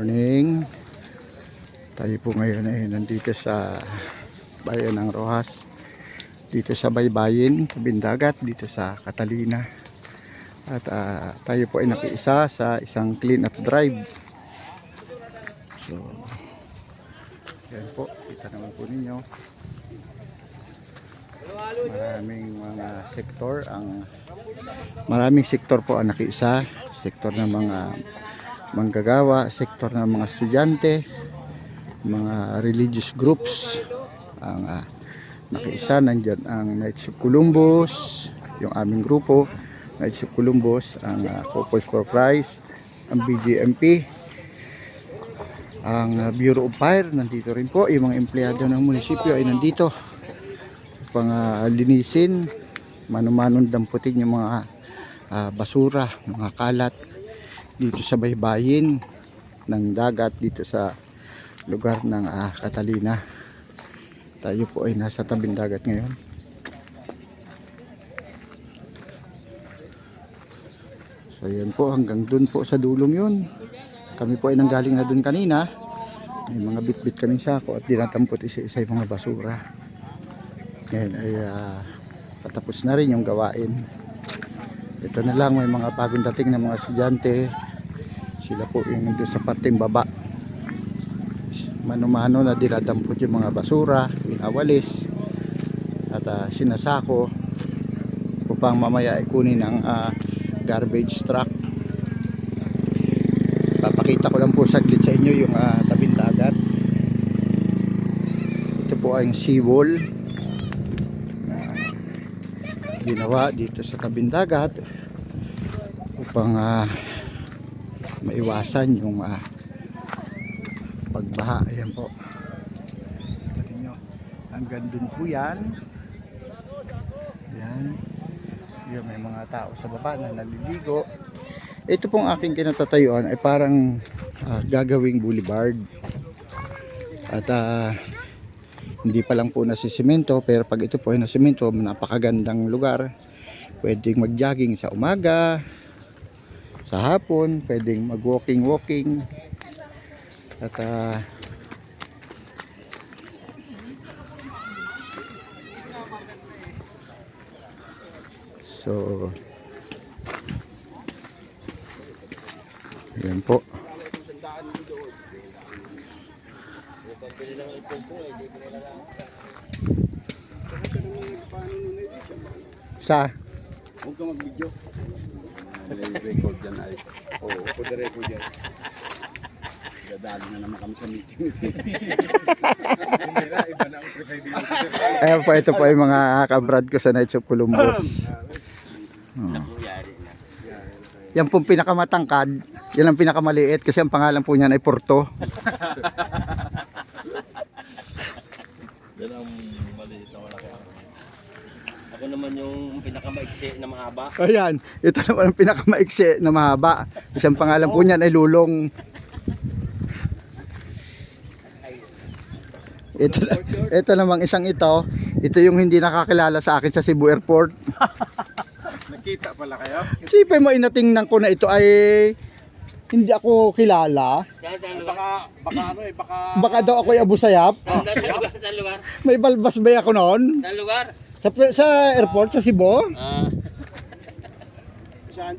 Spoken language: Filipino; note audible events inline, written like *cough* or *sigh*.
Morning. Tayo po ngayon ay nandito sa bayan ng Rojas. Dito sa Baybayin, Kabindagat, dito sa Catalina. At ah, tayo po ay nakiisa sa isang clean up drive. So, yan po, kita naman po ninyo. Maraming mga sektor ang maraming sektor po ang nakiisa. Sektor ng mga manggagawa, sektor ng mga estudyante, mga religious groups. Ang ah, nakiisa nandyan ang Knights of Columbus yung aming grupo. Knights of Columbus ang uh, Couples for Christ ang BGMP ang ah, Bureau of Fire nandito rin po. Yung mga empleyado ng munisipyo ay nandito. Upang ah, linisin manumanong damputin yung mga ah, basura mga kalat dito sa baybayin ng dagat dito sa lugar ng ah, Catalina. Tayo po ay nasa tabing dagat ngayon. So yan po hanggang dun po sa dulong yun. Kami po ay nanggaling na dun kanina. May mga bit-bit kaming sako at dinatampot isa-isa yung mga basura. Ngayon ay ah, patapos na rin yung gawain. Ito na lang may mga bagong dating na mga estudyante. Sila po yung nandun sa parteng baba mano-mano na dinadampot yung mga basura, inawalis at ah, sinasako upang mamaya ay kunin ng ah, garbage truck. Papakita ko lang po saglit sa inyo yung ah, tabing dagat. Ito po ay seawall na ginawa dito sa tabing dagat upang ah, maiwasan yung ah, pagbaha. Ayan po. Nyo. Hanggang dun po yan. Yan yun may mga tao sa baba na naliligo. Ito pong aking kinatatayuan ay parang ah, gagawing boulevard. At ah, hindi pa lang po nasisimento pero pag ito po ay nasimento napakagandang lugar. Pwedeng mag-jogging sa umaga sa hapon pwedeng mag-walking walking at ah, so yan po. Sa? Huwag ka mag-video. Record yan ay. Oo, oh, for the record yan. Dadali na naman kami sa meeting. *laughs* Ayan po, ito po ay mga kabrad ko sa Knights of Columbus. *laughs* Oh. Yan pong pinakamatangkad, yan ang pinakamaliit kasi ang pangalan po niyan ay Porto. Yan ang maliit na malaki. Ako naman yung pinakamaiksi na mahaba. Ayan, ito naman ang pinakamaiksi na mahaba. Kasi ang pangalan po niyan ay Lulong. Ito, ito namang isang ito, ito yung hindi nakakilala sa akin sa Cebu Airport. Nakita pala kayo? Sipin mo inatingnan ko na ito ay hindi ako kilala. Saan, saan lugar? Baka, baka ano eh, baka... Baka daw ako'y abusayap. Saan, saan lugar? Saan lugar? May balbas ba ako noon? Saan lugar? Sa, sa airport, sa Cebu? Ah, Saan?